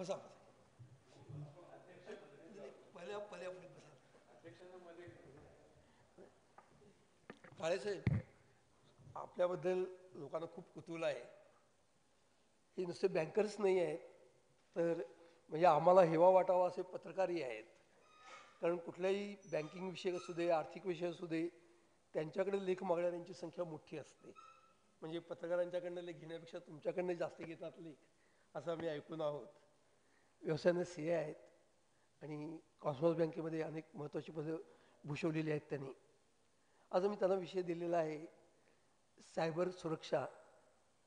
बसा. पहिल्या पहिल्या पुढे बसा. काळेसाहेब आपल्याबद्दल लोकांना खूप कुतूहल आहे. हे नुसते बँकर्स नाही आहेत तर म्हणजे आम्हाला हेवा वाटावा असे पत्रकारही आहेत. कारण कुठल्याही बँकिंग विषय असू दे आर्थिक विषय असू दे त्यांच्याकडे लेख मागणाऱ्यांची संख्या मोठी असते. म्हणजे पत्रकारांच्याकडनं लेख घेण्यापेक्षा तुमच्याकडनं जास्त घेतात लेख असं आम्ही ऐकून आहोत. व्यवसायाने सी ए आहेत. आणि कॉस्मॉस बँकेमध्ये अनेक महत्त्वाची पदं भूषवलेली आहेत त्यांनी. आज मी त्यांना विषय दिलेला आहे सायबर सुरक्षा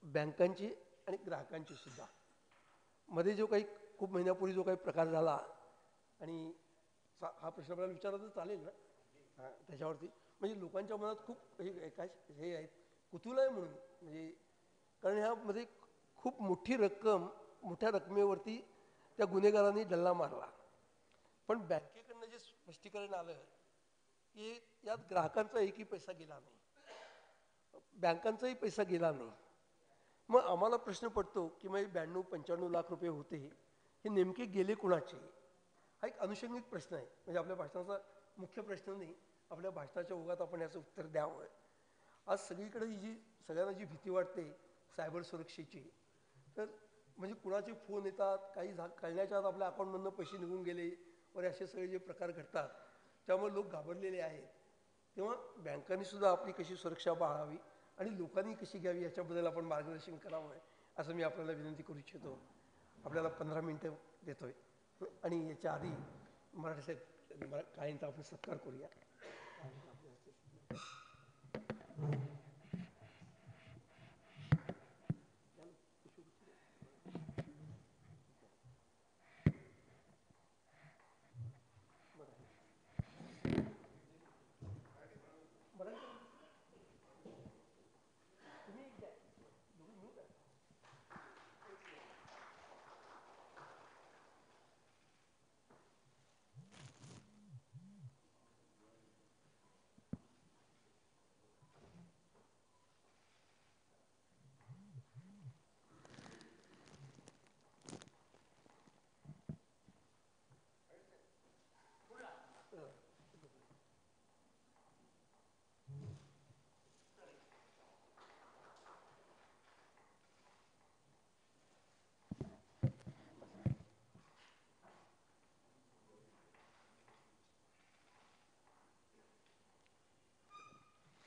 बँकांची आणि ग्राहकांची सुद्धा. मध्ये जो काही खूप महिन्यापूर्वी जो काही प्रकार झाला आणि सा- हा प्रश्न आपल्याला विचारला तर चालेल ना? हां त्याच्यावरती. म्हणजे लोकांच्या मनात खूप हे काय हे आहेत कुतूल आहे म्हणून. म्हणजे कारण ह्यामध्ये खूप मोठी रक्कम मोठ्या रकमेवरती त्या गुन्हेगारांनी डल्ला मारला. पण बँकेकडनं जे स्पष्टीकरण आलं की यात ग्राहकांचा एकही पैसा गेला नाही. बँकांचाही पैसा गेला नाही. मग आम्हाला प्रश्न पडतो की मग ब्याण्णव पंच्याण्णव लाख रुपये होते हे नेमके गेले कुणाचे? हा एक अनुषंगिक प्रश्न आहे. म्हणजे आपल्या भाषणाचा मुख्य प्रश्न नाही आपल्या भाषणाच्या ओघात आपण याचं उत्तर द्यावं. आज सगळीकडे जी सगळ्यांना जी भीती वाटते सायबर सुरक्षेची तर म्हणजे कुणाचे फोन येतात काही झा कळण्याच्या आत आपल्या अकाउंटमधनं पैसे निघून गेले वगैरे असे सगळे जे प्रकार घडतात त्यामुळे लोक घाबरलेले आहेत. तेव्हा बँकांनी सुद्धा आपली कशी सुरक्षा बाळावी आणि लोकांनी कशी घ्यावी याच्याबद्दल आपण मार्गदर्शन करावं असं मी आपल्याला विनंती करू इच्छितो. आपल्याला पंधरा मिनटं देतोय. आणि याच्या आधी मराठी साहेब मरा काहींचा आपण सत्कार करूया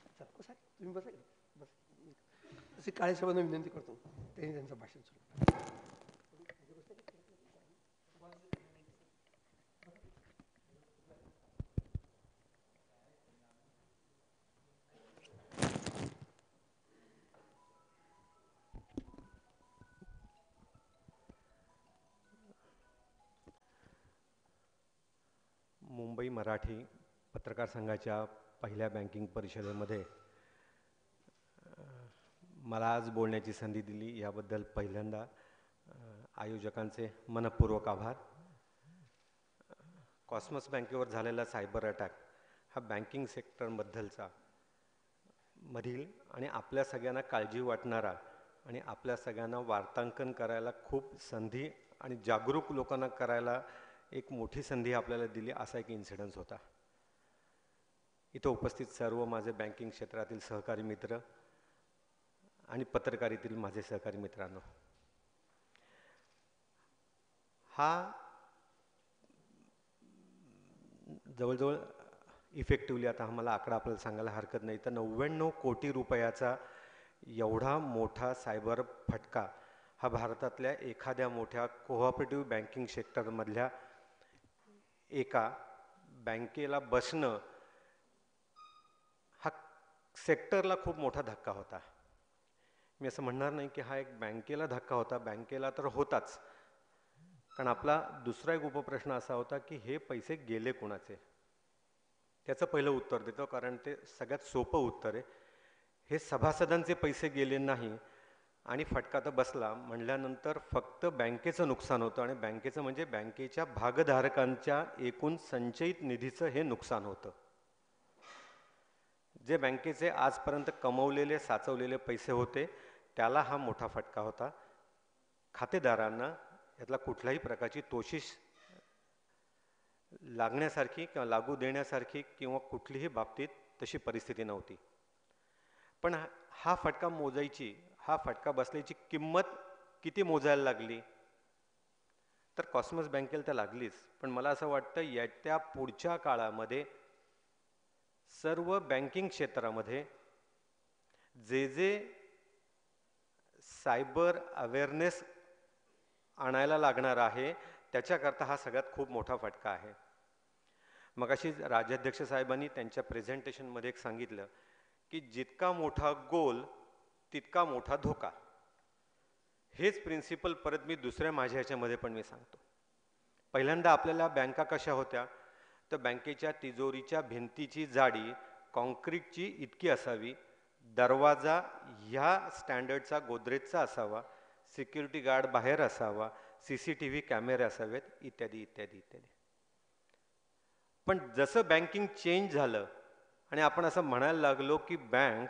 चला, बसा तुम्ही बसा बस. असे काळे साहेबांना विनंती करतो. त्यांनी त्यांचं भाषण सुरू मुंबई मराठी पत्रकार संघाच्या पहिल्या बँकिंग परिषदेमध्ये मला आज बोलण्याची संधी दिली. याबद्दल पहिल्यांदा आयोजकांचे मनपूर्वक आभार. कॉस्मस बँकेवर झालेला सायबर अटॅक हा बँकिंग सेक्टरबद्दलचा मधील आणि आपल्या सगळ्यांना काळजी वाटणारा आणि आपल्या सगळ्यांना वार्तांकन करायला खूप संधी आणि जागरूक लोकांना करायला एक मोठी संधी आपल्याला दिली असा एक इन्सिडन्स होता. इथं उपस्थित सर्व माझे बँकिंग क्षेत्रातील सहकारी मित्र आणि पत्रकारीतील माझे सहकारी मित्रांनो हा जवळजवळ इफेक्टिव्हली आता आम्हाला आकडा आपल्याला सांगायला हरकत नाही तर नव्याण्णव कोटी रुपयाचा एवढा मोठा सायबर फटका हा भारतातल्या एखाद्या मोठ्या कोऑपरेटिव्ह बँकिंग सेक्टरमधल्या एका बँकेला बसणं हा सेक्टरला खूप मोठा धक्का होता. मी असं म्हणणार नाही की हा एक बँकेला धक्का होता बँकेला तर होताच. कारण आपला दुसरा एक उपप्रश्न असा होता की हे पैसे गेले कोणाचे? त्याचं पहिलं उत्तर देतो कारण ते सगळ्यात सोपं उत्तर आहे. हे सभासदांचे पैसे गेले नाही आणि फटका तर बसला. म्हणल्यानंतर फक्त बँकेचं नुकसान होतं आणि बँकेचं म्हणजे बँकेच्या भागधारकांच्या एकूण संचयित निधीचं हे नुकसान होतं. जे बँकेचे आजपर्यंत कमवलेले साचवलेले पैसे होते त्याला हा मोठा फटका होता. खातेदारांना यातला कुठल्याही प्रकारची तोशिष लागण्यासारखी किंवा लागू देण्यासारखी किंवा कुठलीही बाबतीत तशी परिस्थिती नव्हती. पण हा- हा फटका मोजायची हा फटका बसल्याची किंमत किती मोजायला लागली? तर कॉस्मस बँकेला तर लागलीच. पण मला असं वाटतं येत्या पुढच्या काळामध्ये सर्व बँकिंग क्षेत्रामध्ये जे जे सायबर अवेअरनेस आणायला लागणार आहे त्याच्याकरता हा सगळ्यात खूप मोठा फटका आहे. मगाशी राज्याध्यक्ष साहेबांनी त्यांच्या प्रेझेंटेशनमध्ये एक सांगितलं की जितका मोठा गोल तितका मोठा धोका. हेच प्रिन्सिपल परत मी दुसऱ्या माझ्या ह्याच्यामध्ये पण मी सांगतो. पहिल्यांदा आपल्याला बँका कशा होत्या तर बँकेच्या तिजोरीच्या भिंतीची जाडी कॉन्क्रीटची इतकी असावी दरवाजा ह्या स्टँडर्डचा गोदरेजचा असावा सिक्युरिटी गार्ड बाहेर असावा सी सी टी व्ही कॅमेरे असावेत इत्यादी इत्यादी इत्यादी. पण जसं बँकिंग चेंज झालं आणि आपण असं म्हणायला लागलो की बँक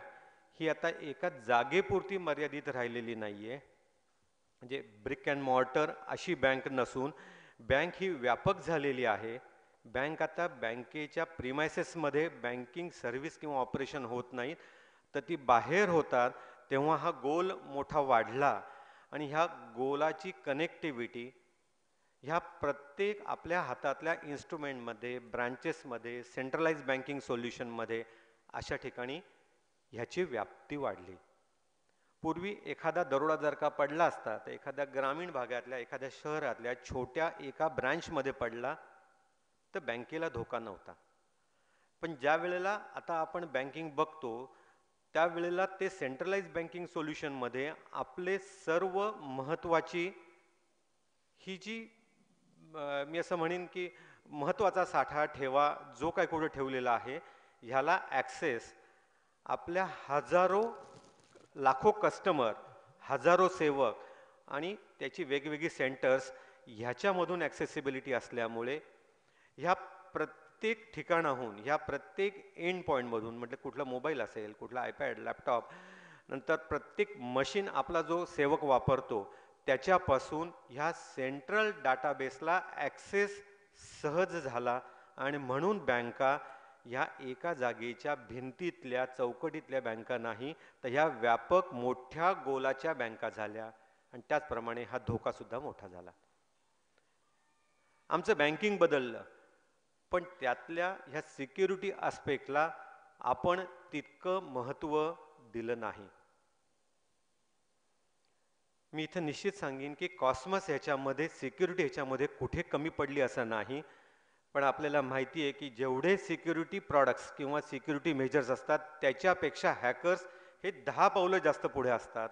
ही आता एका जागेपुरती मर्यादित राहिलेली नाही आहे म्हणजे ब्रिक अँड मॉर्टर अशी बँक नसून बँक ही व्यापक झालेली आहे बँक आता बँकेच्या प्रिमायसेसमध्ये बँकिंग सर्व्हिस किंवा ऑपरेशन होत नाही तर ती बाहेर होतात तेव्हा हा गोल मोठा वाढला आणि ह्या गोलाची कनेक्टिव्हिटी ह्या प्रत्येक आपल्या हातातल्या इन्स्ट्रुमेंटमध्ये ब्रांचेसमध्ये सेंट्रलाइज बँकिंग सोल्युशनमध्ये अशा ठिकाणी ह्याची व्याप्ती वाढली. पूर्वी एखादा दरोडा जर का पडला असता तर एखाद्या ग्रामीण भागातल्या एखाद्या शहरातल्या छोट्या एका ब्रँचमध्ये पडला तर बँकेला धोका नव्हता. पण ज्या वेळेला आता आपण बँकिंग बघतो त्यावेळेला ते सेंट्रलाइज बँकिंग सोल्युशनमध्ये आपले सर्व महत्त्वाची ही जी मी असं म्हणेन की महत्त्वाचा साठा ठेवा जो काय कुठं ठेवलेला आहे ह्याला ॲक्सेस आपल्या हजारो लाखो कस्टमर हजारो सेवक आणि त्याची वेगवेगळी सेंटर्स ह्याच्यामधून ॲक्सेसिबिलिटी असल्यामुळे ह्या प्रत्येक ठिकाणाहून ह्या प्रत्येक एंड पॉईंटमधून म्हटलं कुठला मोबाईल असेल कुठला आयपॅड लॅपटॉप नंतर प्रत्येक मशीन आपला जो सेवक वापरतो त्याच्यापासून ह्या सेंट्रल डाटाबेसला ॲक्सेस सहज झाला आणि म्हणून बँका ह्या एका जागेच्या भिंतीतल्या चौकटीतल्या बँका नाही तर ह्या व्यापक मोठ्या गोलाच्या बँका झाल्या आणि त्याचप्रमाणे हा धोकासुद्धा मोठा झाला. आमचं बँकिंग बदललं. पण त्यातल्या ह्या सिक्युरिटी आस्पेक्टला आपण तितकं महत्त्व दिलं नाही. मी इथं निश्चित सांगेन की कॉस्मस ह्याच्यामध्ये सिक्युरिटी ह्याच्यामध्ये कुठे कमी पडली असं नाही. पण आपल्याला माहिती आहे की जेवढे सिक्युरिटी प्रॉडक्ट्स किंवा सिक्युरिटी मेजर्स असतात त्याच्यापेक्षा हॅकर्स हे दहा पावलं जास्त पुढे असतात.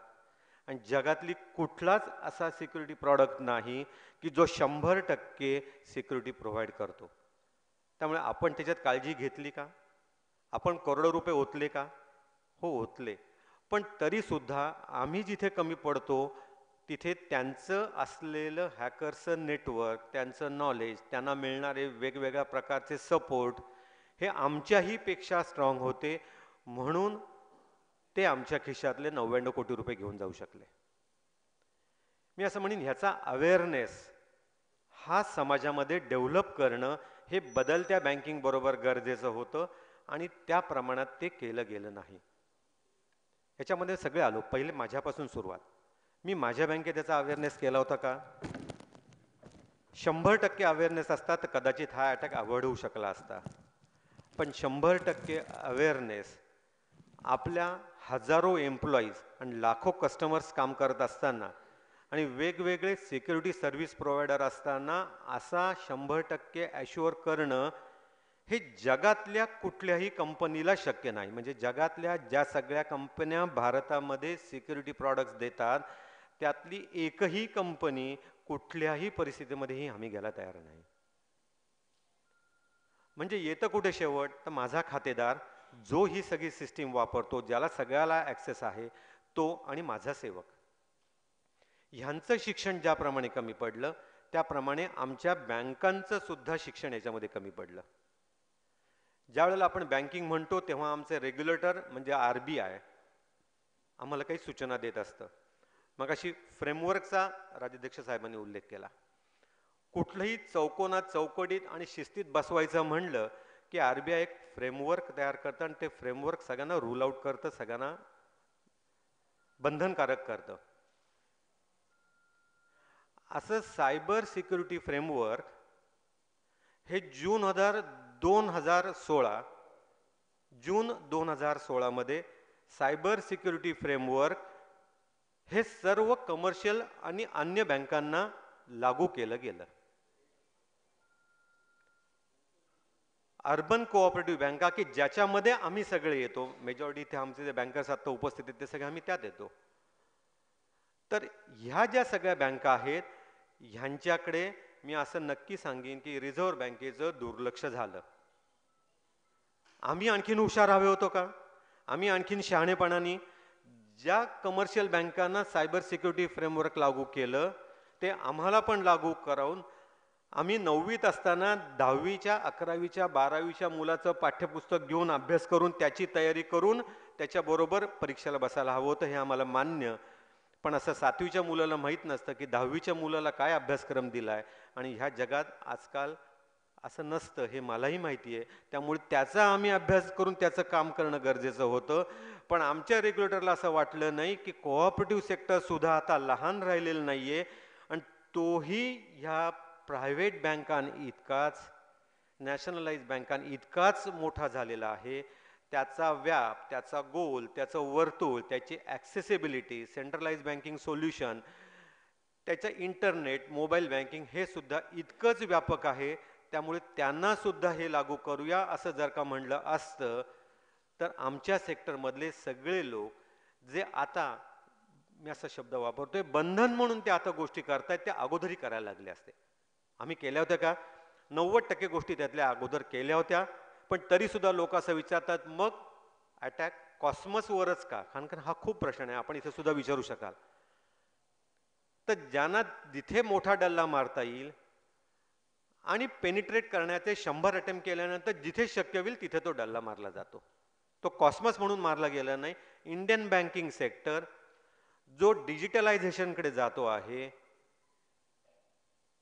आणि जगातली कुठलाच असा सिक्युरिटी प्रॉडक्ट नाही की जो शंभर टक्के सिक्युरिटी प्रोव्हाइड करतो. त्यामुळे आपण त्याच्यात काळजी घेतली का? आपण करोडो रुपये ओतले का? हो ओतले. पण तरीसुद्धा आम्ही जिथे कमी पडतो तिथे त्यांचं असलेलं हॅकर्सचं नेटवर्क त्यांचं नॉलेज त्यांना मिळणारे वेगवेगळ्या प्रकारचे सपोर्ट हे आमच्याही पेक्षा स्ट्रॉंग होते. म्हणून ते आमच्या खिशातले नव्याण्णव कोटी रुपये घेऊन जाऊ शकले. मी असं म्हणेन ह्याचा अवेअरनेस हा समाजामध्ये डेव्हलप करणं हे बदलत्या बँकिंग बरोबर गरजेचं होतं आणि त्या प्रमाणात ते केलं गेलं नाही. याच्यामध्ये सगळे आलो. पहिले माझ्यापासून सुरुवात. मी माझ्या बँकेत त्याचा अवेअरनेस केला होता का? शंभर टक्के अवेअरनेस असता तर कदाचित हा अटॅक अवॉइड होऊ शकला असता. पण शंभर टक्के अवेअरनेस आपल्या हजारो एम्प्लॉईज आणि लाखो कस्टमर्स काम करत असताना आणि वेगवेगळे सिक्युरिटी सर्व्हिस प्रोव्हायडर असताना असा शंभर टक्के ॲश्युअर करणं हे जगातल्या कुठल्याही कंपनीला शक्य नाही. म्हणजे जगातल्या ज्या सगळ्या कंपन्या भारतामध्ये सिक्युरिटी प्रॉडक्ट्स देतात त्यातली एकही कंपनी कुठल्याही परिस्थितीमध्येही हमी घ्यायला तयार नाही. म्हणजे येतं कुठे शेवट? तर माझा खातेदार जो ही सगळी सिस्टीम वापरतो ज्याला सगळ्याला ॲक्सेस आहे तो आणि माझा सेवक. ह्यांचं शिक्षण ज्याप्रमाणे कमी पडलं त्याप्रमाणे आमच्या बँकांचं सुद्धा शिक्षण याच्यामध्ये कमी पडलं. ज्यावेळेला आपण बँकिंग म्हणतो तेव्हा आमचे रेग्युलेटर म्हणजे आर बी आय आम्हाला काही सूचना देत असतं. मग अशी फ्रेमवर्कचा राज्याध्यक्ष साहेबांनी उल्लेख केला. कुठलंही चौकोनात चौकटीत आणि शिस्तीत बसवायचं म्हणलं की आर बी आय एक फ्रेमवर्क तयार करतं आणि ते फ्रेमवर्क सगळ्यांना रूल आउट करतं सगळ्यांना बंधनकारक करतं. असं सायबर सिक्युरिटी फ्रेमवर्क हे जून हजार दोन हजार सोळा जून दोन हजार सोळामध्ये सायबर सिक्युरिटी फ्रेमवर्क हे सर्व कमर्शियल आणि अन्य बँकांना लागू केलं गेलं. अर्बन कोऑपरेटिव्ह बँका की ज्याच्यामध्ये आम्ही सगळे येतो मेजॉरिटी इथे आमचे जे बँकर्स आत्ता उपस्थित आहेत ते सगळे आम्ही त्यात येतो. तर ह्या ज्या सगळ्या बँका आहेत ह्यांच्याकडे मी असं नक्की सांगेन की रिझर्व्ह बँकेचं दुर्लक्ष झालं. आम्ही आणखीन हुशार हवे होतो का? आम्ही आणखीन शहाणेपणाने ज्या कमर्शियल बँकांना सायबर सिक्युरिटी फ्रेमवर्क लागू केलं ते आम्हाला पण लागू करावून आम्ही नववीत असताना दहावीच्या अकरावीच्या बारावीच्या मुलाचं पाठ्यपुस्तक घेऊन अभ्यास करून त्याची तयारी करून त्याच्याबरोबर परीक्षेला बसायला हवं होतं हे आम्हाला मान्य पण असं सातवीच्या मुलाला माहीत नसतं की दहावीच्या मुलाला काय अभ्यासक्रम दिला आहे आणि ह्या जगात आजकाल असं नसतं हे मलाही माहिती आहे. त्यामुळे त्याचा आम्ही अभ्यास करून त्याचं काम करणं गरजेचं होतं. पण आमच्या रेग्युलेटरला असं वाटलं नाही की कोऑपरेटिव्ह सेक्टरसुद्धा आता लहान राहिलेलं नाही आहे आणि तोही ह्या प्रायव्हेट बँकां इतकाच नॅशनलाइज बँकां इतकाच मोठा झालेला आहे. त्याचा व्याप त्याचा गोल त्याचं वर्तुळ त्याची ॲक्सेसिबिलिटी सेंट्रलाइज बँकिंग सोल्युशन त्याचं इंटरनेट मोबाईल बँकिंग हे सुद्धा इतकंच व्यापक आहे. त्यामुळे त्यांना सुद्धा हे लागू करूया असं जर का म्हणलं असतं तर आमच्या सेक्टरमधले सगळे लोक जे आता मी असा शब्द वापरतोय बंधन म्हणून ते आता गोष्टी करतायत त्या अगोदरी करायला लागले असते. आम्ही केल्या होत्या का? नव्वद टक्के गोष्टी त्यातल्या अगोदर केल्या होत्या. पण तरी सुद्धा लोक असं विचारतात मग अटॅक कॉस्मसवरच का? कारण कारण हा खूप प्रश्न आहे. आपण इथे सुद्धा विचारू शकाल. तर ज्यांना जिथे मोठा डल्ला मारता येईल आणि पेनिट्रेट करण्याचे शंभर अटेम्प्ट केल्यानंतर जिथे शक्य होईल तिथे तो डल्ला मारला जातो. तो कॉस्मस म्हणून मारला गेला नाही. इंडियन बँकिंग सेक्टर जो डिजिटलायझेशनकडे जातो आहे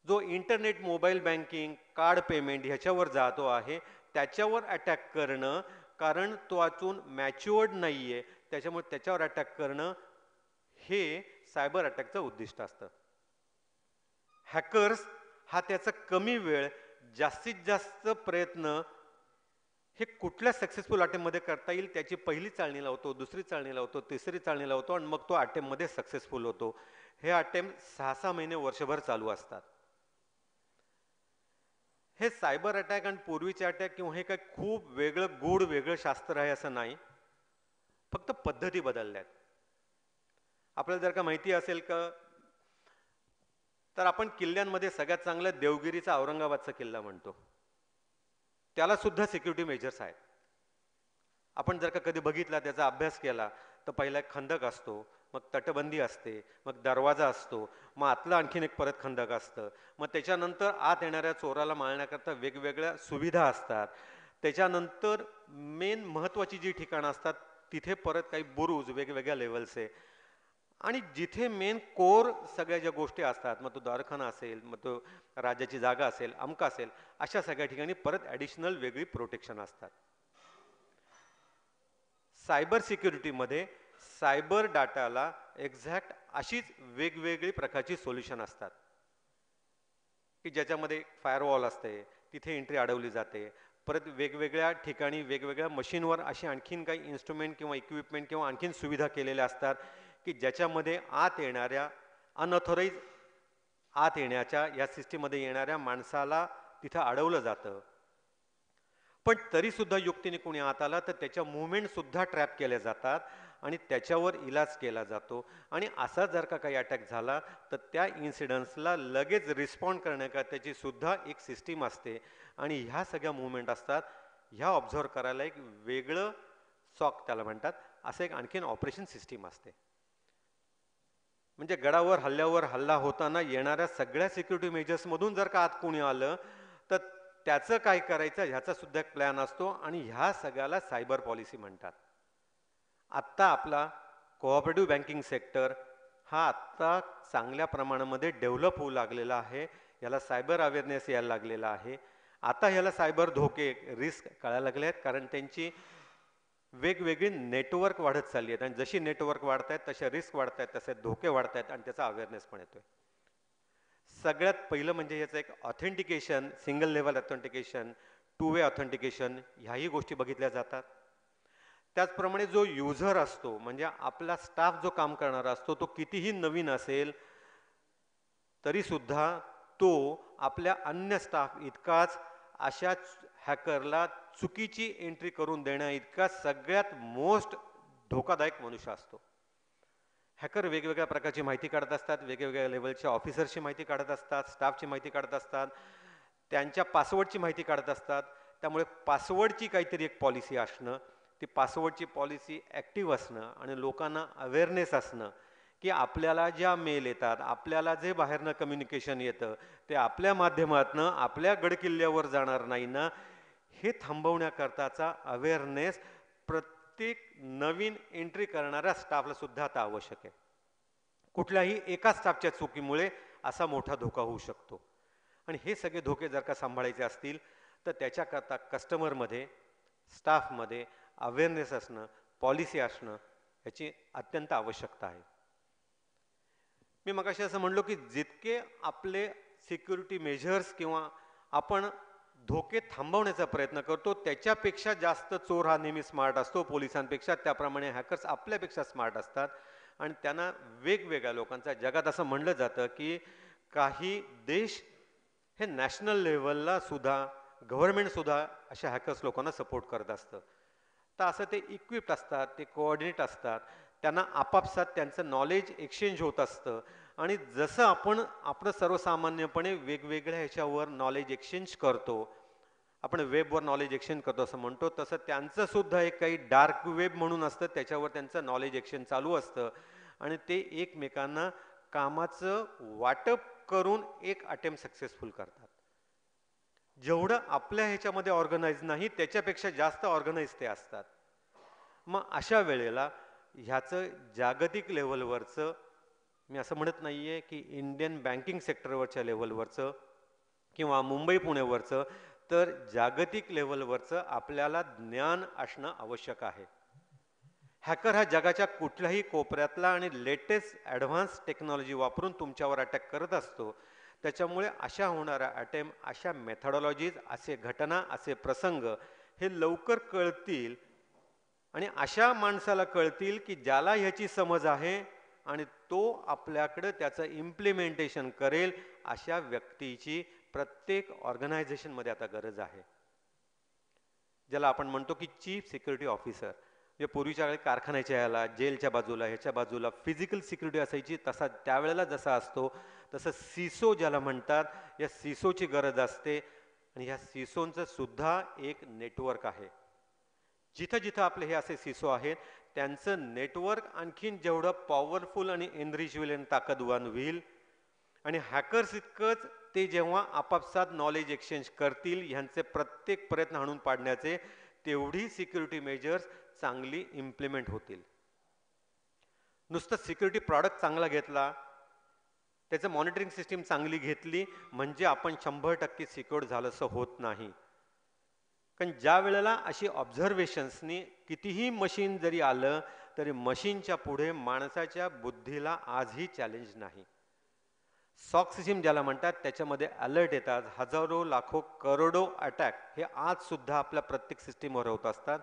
जो internet mobile banking card payment ह्याच्यावर जातो आहे त्याच्यावर अटॅक करणं कारण तो अजून मॅच्युअर्ड नाही आहे त्याच्यामुळे त्याच्यावर अटॅक करणं हे सायबर अटॅकचं उद्दिष्ट असतं. हॅकर्स हा त्याचा कमी वेळ जास्तीत जास्त प्रयत्न हे कुठल्या सक्सेसफुल अटेम्पमध्ये करता येईल त्याची पहिली चाळणी लावतो दुसरी चाळणी लावतो तिसरी चाळणी लावतो आणि मग तो अटेम्पमध्ये सक्सेसफुल होतो. हे अटेम्प्ट सहा सहा महिने वर्षभर चालू असतात. हे सायबर अटॅक आणि पूर्वीचे अटॅक किंवा हे काही खूप वेगळं गूढ वेगळं शास्त्र आहे असं नाही. फक्त पद्धती बदलल्या आहेत आपल्याला जर का माहिती असेल का तर आपण किल्ल्यांमध्ये सगळ्यात चांगलं देवगिरीचा औरंगाबादचा किल्ला म्हणतो. त्याला सुद्धा सिक्युरिटी मेजर्स आहेत. आपण जर का कधी बघितला त्याचा अभ्यास केला तर पहिला एक खंदक असतो मग तटबंदी असते मग दरवाजा असतो मग आतलं आणखीन एक परत खंदक असतं. मग त्याच्यानंतर आत येणाऱ्या चोराला मारण्याकरता वेगवेगळ्या सुविधा असतात. त्याच्यानंतर मेन महत्त्वाची जी ठिकाणं असतात तिथे परत काही बुरुज वेगवेगळ्या लेवलचे आणि जिथे मेन कोर सगळ्या ज्या गोष्टी असतात मग तो दारखाना असेल मग तो राज्याची जागा असेल अमका असेल अशा सगळ्या ठिकाणी परत ॲडिशनल वेगळी प्रोटेक्शन असतात. सायबर सिक्युरिटीमध्ये सायबर डाटाला एक्झॅक्ट अशीच वेगवेगळी प्रकारची सोल्युशन असतात. की ज्याच्यामध्ये फायरवॉल असते तिथे एंट्री अडवली जाते. परत वेगवेगळ्या ठिकाणी वेगवेगळ्या मशीनवर अशी आणखीन काही इन्स्ट्रुमेंट किंवा इक्विपमेंट किंवा आणखीन सुविधा केलेल्या असतात की ज्याच्यामध्ये आत येणाऱ्या अनऑथोराईज आत येण्याच्या या सिस्टीममध्ये येणाऱ्या माणसाला तिथं अडवलं जातं. पण तरीसुद्धा युक्तीने कोणी आत आला तर त्याच्या मुवमेंट सुद्धा ट्रॅप केल्या जातात. आणि त्याच्यावर इलाज केला जातो. आणि असा जर का काही अटॅक झाला तर त्या इन्सिडन्सला लगेच रिस्पॉन्ड करण्याकरताची सुद्धा एक सिस्टीम असते. आणि ह्या सगळ्या मुवमेंट असतात ह्या ऑब्झर्व करायला एक वेगळं सॉक त्याला म्हणतात. असं एक आणखीन ऑपरेशन सिस्टीम असते. म्हणजे गडावर हल्ल्यावर हल्ला होताना येणाऱ्या सगळ्या सिक्युरिटी मेजर्समधून जर का आत कोणी आलं तर त्याचं काय करायचं? ह्याचा सुद्धा एक प्लॅन असतो. आणि ह्या सगळ्याला सायबर पॉलिसी म्हणतात. आत्ता आपला कोऑपरेटिव्ह बँकिंग सेक्टर हा आत्ता चांगल्या प्रमाणामध्ये डेव्हलप होऊ लागलेला आहे. याला सायबर अवेअरनेस यायला लागलेला आहे. आता ह्याला सायबर धोके रिस्क कळायला लागले आहेत कारण त्यांची वेगवेगळी नेटवर्क वाढत चालली आहेत. आणि जशी नेटवर्क वाढत आहेत तसे रिस्क वाढत आहेत तसे धोके वाढत आहेत आणि त्याचा अवेअरनेस पण येतोय. सगळ्यात पहिलं म्हणजे याचं एक authentication single level authentication two way authentication ह्याही गोष्टी बघितल्या जातात. त्याचप्रमाणे जो युजर असतो म्हणजे आपला स्टाफ जो काम करणारा असतो तो कितीही नवीन असेल तरीसुद्धा तो आपल्या अन्य स्टाफ इतकाच अशा हॅकरला चुकीची एंट्री करून देण्या इतका सगळ्यात मोस्ट धोकादायक मनुष्य असतो. हॅकर वेगवेगळ्या प्रकारची माहिती काढत असतात वेगवेगळ्या लेवलच्या ऑफिसरची माहिती काढत असतात स्टाफची माहिती काढत असतात त्यांच्या पासवर्डची माहिती काढत असतात त्यामुळे पासवर्डची काहीतरी एक पॉलिसी असणं ती पासवर्डची पॉलिसी ॲक्टिव्ह असणं आणि लोकांना अवेअरनेस असणं की आपल्याला ज्या मेल येतात आपल्याला जे बाहेरनं कम्युनिकेशन येतं ते आपल्या माध्यमातनं आपल्या गडकिल्ल्यावर जाणार नाही ना हे थांबवण्याकरताचा अवेअरनेस प्रत्येक नवीन एंट्री करणाऱ्या स्टाफला सुद्धा आता आवश्यक आहे. कुठल्याही एका स्टाफच्या चुकीमुळे असा मोठा धोका होऊ शकतो. आणि हे सगळे धोके जर का सांभाळायचे असतील तर त्याच्याकरता कस्टमरमध्ये स्टाफमध्ये अवेअरनेस असणं पॉलिसी असणं याची अत्यंत आवश्यकता आहे. मी मगाशी असं म्हणलो की जितके आपले सिक्युरिटी मेजर्स किंवा आपण धोके थांबवण्याचा प्रयत्न करतो त्याच्यापेक्षा जास्त चोर हा नेहमी स्मार्ट असतो. पोलिसांपेक्षा त्याप्रमाणे हॅकर्स आपल्यापेक्षा स्मार्ट असतात. आणि त्यांना वेगवेगळ्या लोकांचा जगात असं म्हणलं जातं की काही देश हे नॅशनल लेवलला सुद्धा गव्हर्नमेंटसुद्धा अशा हॅकर्स लोकांना सपोर्ट करत असतं. तर असं ते इक्विप्ड असतात ते कोऑर्डिनेट असतात. त्यांना आपापसात त्यांचं नॉलेज एक्सचेंज होत असतं. आणि जसं आपण आपलं सर्वसामान्यपणे वेगवेगळ्या ह्याच्यावर नॉलेज एक्सचेंज करतो आपण वेबवर नॉलेज एक्सचेंज करतो असं म्हणतो तसं त्यांचं सुद्धा एक काही डार्क वेब म्हणून असतं त्याच्यावर त्यांचं नॉलेज एक्सचेंज चालू असतं. आणि ते एकमेकांना कामाचं वाटप करून एक अटेम्प सक्सेसफुल करतात. जेवढं आपल्या ह्याच्यामध्ये ऑर्गनाईज नाही त्याच्यापेक्षा जास्त ऑर्गनाईज ते असतात. मग अशा वेळेला ह्याचं जागतिक लेवलवरचं मी असं म्हणत नाही आहे की इंडियन बँकिंग सेक्टरवरच्या लेवलवरचं किंवा मुंबई पुणेवरचं तर जागतिक लेवलवरचं आपल्याला ज्ञान असणं आवश्यक आहे. हॅकर हा जगाच्या कुठल्याही कोपऱ्यातला आणि लेटेस्ट ॲडव्हान्स टेक्नॉलॉजी वापरून तुमच्यावर अटॅक करत असतो. त्याच्यामुळे अशा होणाऱ्या अटेम्प अशा मेथडॉलॉजीज असे घटना असे प्रसंग हे लवकर कळतील आणि अशा माणसाला कळतील की ज्याला ह्याची समज आहे आणि तो आपल्याकडं त्याचं इम्प्लिमेंटेशन करेल अशा व्यक्तीची प्रत्येक ऑर्गनायझेशनमध्ये आता गरज आहे. ज्याला आपण म्हणतो की चीफ सिक्युरिटी ऑफिसर जे पूर्वीच्या वेळी कारखान्याच्या ह्याला जेलच्या बाजूला ह्याच्या बाजूला फिजिकल सिक्युरिटी असायची. तसा त्यावेळेला जसा असतो तसं सिसो ज्याला म्हणतात या सिसोची गरज असते. आणि ह्या सिसोंचं सुद्धा एक नेटवर्क आहे. जिथं जिथं आपले हे असे सिसो आहेत त्यांचं नेटवर्क आणखीन जेवढं पॉवरफुल आणि एनरिच होईल आणि ताकदवान होईल आणि हॅकर्स इतकंच ते जेव्हा आपापसात नॉलेज एक्सचेंज करतील ह्यांचे प्रत्येक प्रयत्न हाणून पाडण्याचे तेवढी सिक्युरिटी मेजर्स चांगली इम्प्लिमेंट होतील. नुसतं सिक्युरिटी प्रॉडक्ट चांगला घेतला त्याचं मॉनिटरिंग सिस्टीम चांगली घेतली म्हणजे आपण शंभर टक्के सिक्युअर्ड झालं असं होत नाही. कारण ज्या वेळेला अशी ऑब्झर्वेशन्सनी कितीही मशीन जरी आलं तरी मशीनच्या पुढे माणसाच्या बुद्धीला आजही चॅलेंज नाही. सॉक ज्याला म्हणतात त्याच्यामध्ये अलर्ट येतात. हजारो लाखो करोडो अटॅक हे आज सुद्धा आपल्या प्रत्येक सिस्टीमवर होत असतात.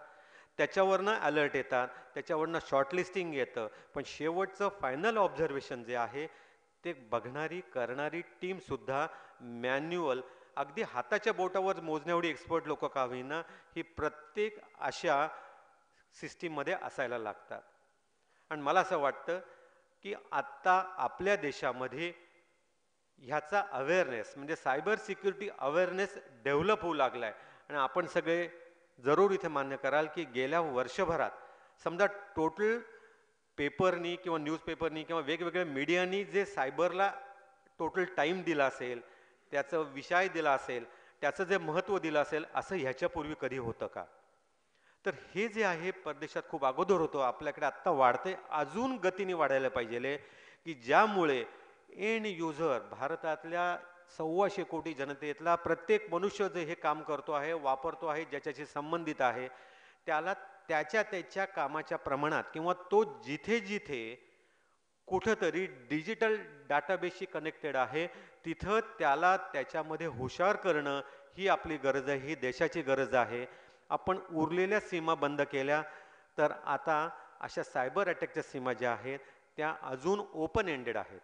त्याच्यावरनं अलर्ट येतात. त्याच्यावरनं शॉर्टलिस्टिंग येतं. पण शेवटचं फायनल ऑब्झर्वेशन जे आहे ते बघणारी करणारी टीमसुद्धा मॅन्युअल अगदी हाताच्या बोटावर मोजण्याएवढी एक्सपर्ट लोक का होईना ही प्रत्येक अशा सिस्टीममध्ये असायला लागतात. आणि मला असं वाटतं की आत्ता आपल्या देशामध्ये ह्याचा अवेअरनेस म्हणजे सायबर सिक्युरिटी अवेअरनेस डेव्हलप होऊ लागला आहे आणि आपण सगळे जरूर इथे मान्य कराल की गेल्या वर्षभरात समजा टोटल पेपरनी किंवा न्यूजपेपरनी किंवा वेगवेगळ्या मीडियानी जे सायबरला टोटल टाईम दिला असेल त्याचं विषय दिला असेल त्याचं जे महत्त्व दिलं असेल असं ह्याच्यापूर्वी कधी होतं का? तर हे जे आहे परदेशात खूप अगोदर होतं आपल्याकडे आत्ता वाढते अजून गतीने वाढायला पाहिजे की ज्यामुळे एंड युजर भारतातल्या सव्वाशे कोटी जनतेतला प्रत्येक मनुष्य जे हे काम करतो आहे वापरतो आहे ज्याच्याशी संबंधित आहे त्याला त्याच्या त्याच्या कामाच्या प्रमाणात किंवा तो जिथे जिथे कुठंतरी डिजिटल डाटाबेसशी कनेक्टेड आहे. तिथं त्याला त्याच्यामध्ये हुशार करणं ही आपली गरज आहे ही देशाची गरज आहे. आपण उरलेल्या सीमा बंद केल्या तर आता अशा सायबर अटॅकच्या सीमा ज्या आहेत त्या अजून ओपन एंडेड आहेत.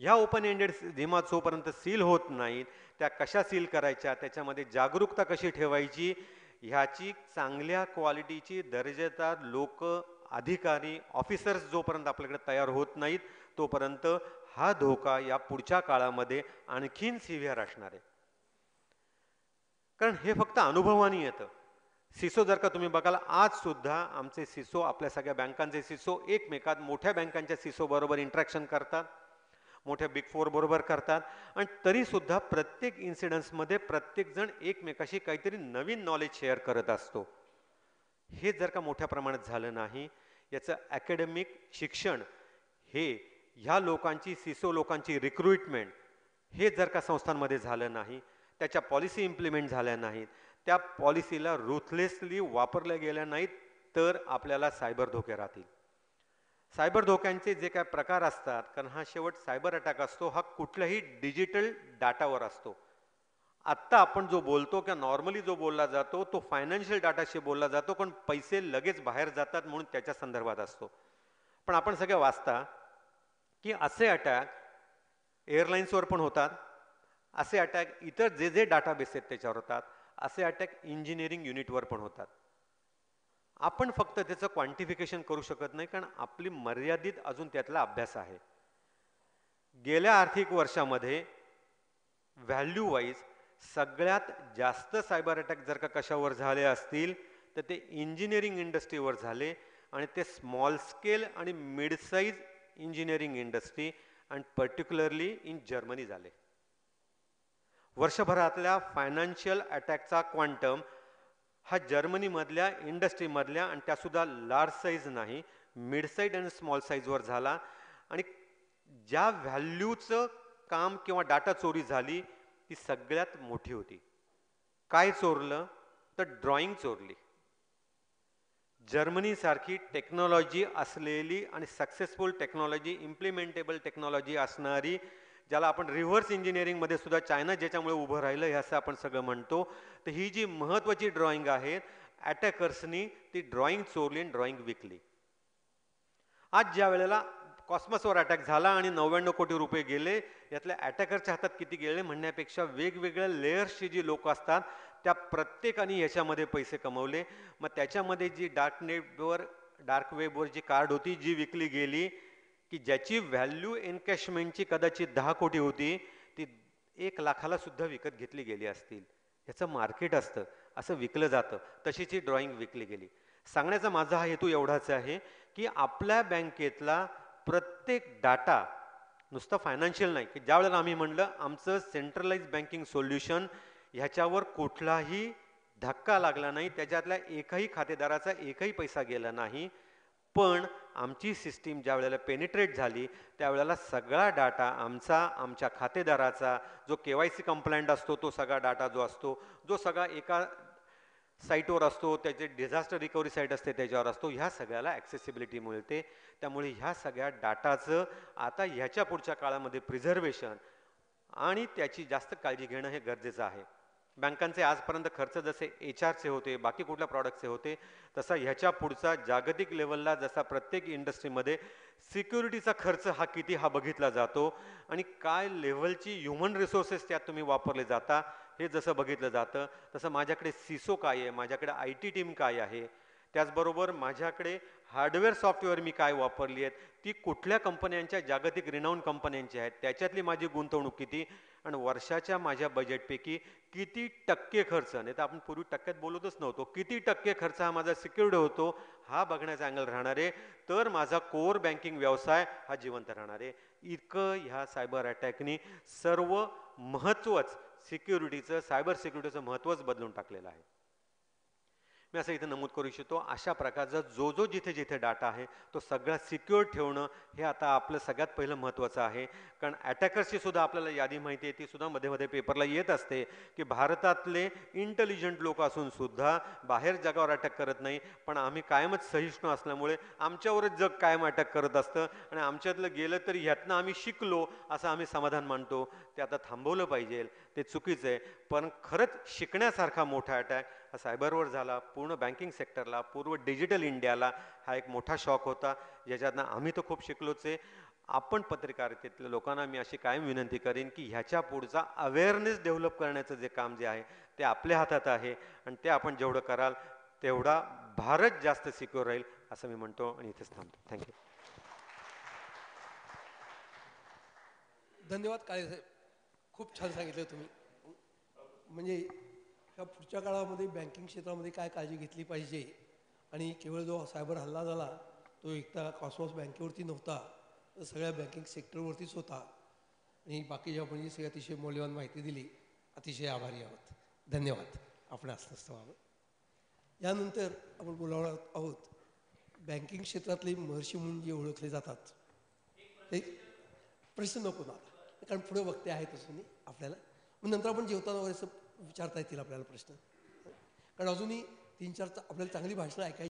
ह्या ओपन एंडेड सीमा जोपर्यंत सील होत नाहीत त्या कशा सील करायच्या त्याच्यामध्ये जागरूकता कशी ठेवायची ह्याची चांगल्या क्वालिटीची दर्जेदार लोक अधिकारी ऑफिसर्स जोपर्यंत आपल्याकडे तयार होत नाहीत तोपर्यंत हा धोका या पुढच्या काळामध्ये आणखीन सिव्हिअर असणार आहे. कारण हे फक्त अनुभवाने येतं. सिसो जर का तुम्ही बघाल आज सुद्धा आमचे सिसो आपल्या सगळ्या बँकांचे सिसो एकमेकात मोठ्या बँकांच्या सिसो बरोबर इंट्रॅक्शन करतात मोठ्या बिग फोर बरोबर करतात आणि तरी सुद्धा प्रत्येक इन्सिडन्समध्ये प्रत्येकजण एकमेकाशी काहीतरी नवीन नॉलेज शेअर करत असतो. हे जर का मोठ्या प्रमाणात झालं नाही याचं ॲकॅडमिक शिक्षण हे ह्या लोकांची सिसो लोकांची रिक्रुटमेंट हे जर का संस्थांमध्ये झालं नाही त्याच्या पॉलिसी इम्प्लिमेंट झाल्या नाहीत त्या पॉलिसीला रुथलेसली वापरल्या गेल्या नाहीत तर आपल्याला सायबर धोके राहतील. सायबर धोक्यांचे जे काय प्रकार असतात कारण हा शेवट सायबर अटॅक असतो हा कुठल्याही डिजिटल डाटावर असतो. आत्ता आपण जो बोलतो किंवा नॉर्मली जो बोलला जातो तो फायनान्शियल डाटाशी बोलला जातो पण पैसे लगेच बाहेर जातात म्हणून त्याच्या संदर्भात असतो. पण आपण सगळे वाचता की असे अटॅक एअरलाईन्सवर पण होतात असे अटॅक इतर जे जे डाटाबेस आहेत त्याच्यावर होतात असे अटॅक इंजिनिअरिंग युनिटवर पण होतात. आपण फक्त त्याचं क्वांटिफिकेशन करू शकत नाही कारण आपली मर्यादित अजून त्यातला अभ्यास आहे. गेल्या आर्थिक वर्षामध्ये व्हॅल्यू वाईज सगळ्यात जास्त सायबर अटॅक जर का कशावर झाले असतील तर ते इंजिनिअरिंग इंडस्ट्रीवर झाले आणि ते स्मॉल स्केल आणि mid size engineering industry and particularly in Germany झाले. वर्षभरातल्या फायनान्शियल अटॅकचा क्वांटम हा जर्मनीमधल्या इंडस्ट्रीमधल्या आणि त्यासुद्धा लार्ज साईज नाही मिड साईज आणि स्मॉल साईजवर झाला. आणि ज्या व्हॅल्यूचं काम किंवा डाटा चोरी झाली ती सगळ्यात मोठी होती. काय चोरलं? तर ड्रॉइंग चोरली. जर्मनीसारखी टेक्नॉलॉजी असलेली आणि सक्सेसफुल टेक्नॉलॉजी इम्प्लिमेंटेबल टेक्नॉलॉजी असणारी ज्याला आपण रिव्हर्स इंजिनिअरिंगमध्ये सुद्धा चायना ज्याच्यामुळे उभं राहिलं हे असं आपण सगळं म्हणतो. तर ही जी महत्त्वाची ड्रॉइंग आहे अटॅकर्सनी ती ड्रॉइंग चोरली आणि ड्रॉइंग विकली. आज ज्या वेळेला कॉस्मसवर अटॅक झाला आणि नव्याण्णव कोटी रुपये गेले. यातल्या अटॅकरच्या हातात किती गेले म्हणण्यापेक्षा वेगवेगळ्या लेयर्सची जी लोक असतात त्या प्रत्येकाने याच्यामध्ये पैसे कमवले. मग त्याच्यामध्ये जी डार्क नेटवर डार्क वेबवर जी कार्ड होती जी विकली गेली की ज्याची व्हॅल्यू एनकॅशमेंटची कदाचित दहा कोटी होती ती एक लाखाला सुद्धा विकत घेतली गेली असतील. ह्याचं मार्केट असतं असं विकलं जातं. तशीची ही ड्रॉइंग विकली गेली. सांगण्याचा माझा हा हेतू एवढाच आहे की आपल्या बँकेतला प्रत्येक डाटा नुसतं फायनान्शियल नाही. की ज्या वेळेला आम्ही म्हणलं आमचं सेंट्रलाइज बँकिंग सोल्युशन ह्याच्यावर कुठलाही धक्का लागला नाही त्याच्यातल्या एकही खातेदाराचा एकही पैसा गेला नाही. पण आमची सिस्टीम ज्या वेळेला पेनिट्रेट झाली त्यावेळेला सगळा डाटा आमचा आमच्या खातेदाराचा जो के वाय सी कंप्लायंट असतो तो सगळा डाटा जो असतो जो सगळा एका साईटवर असतो त्याचे डिझास्टर रिकव्हरी साईट असते त्याच्यावर असतो. ह्या सगळ्याला ॲक्सेसिबिलिटी मिळते. त्यामुळे ह्या सगळ्या डाटाचं आता ह्याच्या पुढच्या काळामध्ये प्रिझर्वेशन आणि त्याची जास्त काळजी घेणं हे गरजेचं आहे. बँकांचे आजपर्यंत खर्च जसे एच आरचे होते बाकी कुठल्या प्रॉडक्टचे होते तसा ह्याच्या पुढचा जागतिक लेवलला जसा प्रत्येक इंडस्ट्रीमध्ये सिक्युरिटीचा खर्च हा किती हा बघितला जातो आणि काय लेवलची ह्युमन रिसोर्सेस त्यात तुम्ही वापरले जाता हे जसं बघितलं जातं तसं माझ्याकडे सिसो काय आहे माझ्याकडे आय टी टीम काय आहे त्याचबरोबर माझ्याकडे हार्डवेअर सॉफ्टवेअर मी काय वापरली आहेत ती कुठल्या कंपन्यांच्या जागतिक रिनाऊन कंपन्यांची आहेत त्याच्यातली माझी गुंतवणूक किती आणि वर्षाच्या माझ्या बजेटपैकी किती टक्के खर्च नाही तर आपण पूर्वी टक्क्यात बोलतच नव्हतो किती टक्के खर्च हा माझा सिक्युर्ड होतो हा बघण्याचा अँगल राहणार आहे तर माझा कोर बँकिंग व्यवसाय हा जिवंत राहणार आहे. इतकं ह्या सायबर अटॅकनी सर्व महत्त्वच सिक्युरिटीचं सायबर सिक्युरिटीचं महत्त्वच बदलून टाकलेलं आहे. मी असं इथे नमूद करू इच्छितो अशा प्रकारचा जो जो जिथे जिथे डाटा आहे तो सगळा सिक्युअर ठेवणं हे आता आपलं सगळ्यात पहिलं महत्त्वाचं आहे. कारण अटॅकर्सची सुद्धा आपल्याला यादी माहिती आहे ती सुद्धा मध्ये मध्ये पेपरला येत असते की भारतातले इंटेलिजंट लोक असून सुद्धा बाहेर जगावर अटॅक करत नाही. पण आम्ही कायमच सहिष्णू असल्यामुळे आमच्यावरच जग कायम अटॅक करत असतं आणि आमच्यातलं गेलं तरी ह्यातनं आम्ही शिकलो असं आम्ही समाधान मानतो. ते आता थांबवलं पाहिजे. ते चुकीचं आहे. पण खरंच शिकण्यासारखा मोठा अटॅक हा सायबरवर झाला पूर्ण बँकिंग सेक्टरला पूर्व डिजिटल इंडियाला हा एक मोठा शॉक होता. ज्याच्यातनं आम्ही तर खूप शिकलोच. आहे आपण पत्रकारितेतल्या लोकांना मी अशी कायम विनंती करेन की ह्याच्या पुढचा अवेअरनेस डेव्हलप करण्याचं जे काम जे आहे ते आपल्या हातात आहे आणि ते आपण जेवढं कराल तेवढा भारत जास्त सिक्युअर राहील असं मी म्हणतो आणि इथेच थांबतो. थँक्यू धन्यवाद काळे साहेब. खूप छान सांगितलं तुम्ही. म्हणजे का पुढच्या काळामध्ये बँकिंग क्षेत्रामध्ये काय काळजी घेतली पाहिजे? आणि केवळ जो सायबर हल्ला झाला तो एकटा कॉस्मॉस बँकेवरती नव्हता तर सगळ्या बँकिंग सेक्टरवरतीच होता. आणि बाकीच्या आपण जी सगळी अतिशय मौल्यवान माहिती दिली अतिशय आभारी आहोत. धन्यवाद. आपण असं यानंतर आपण बोलावणार आहोत बँकिंग क्षेत्रातले महर्षी म्हणून जे ओळखले जातात. ते प्रश्न नको ना कारण पुढे वक्ते आहेत अजूनही आपल्याला. मग नंतर आपण जेवताना वगैरे असं विचारता येतील आपल्याला प्रश्न. कारण अजूनही तीन चार आपल्याला चांगली भाषणं ऐकायची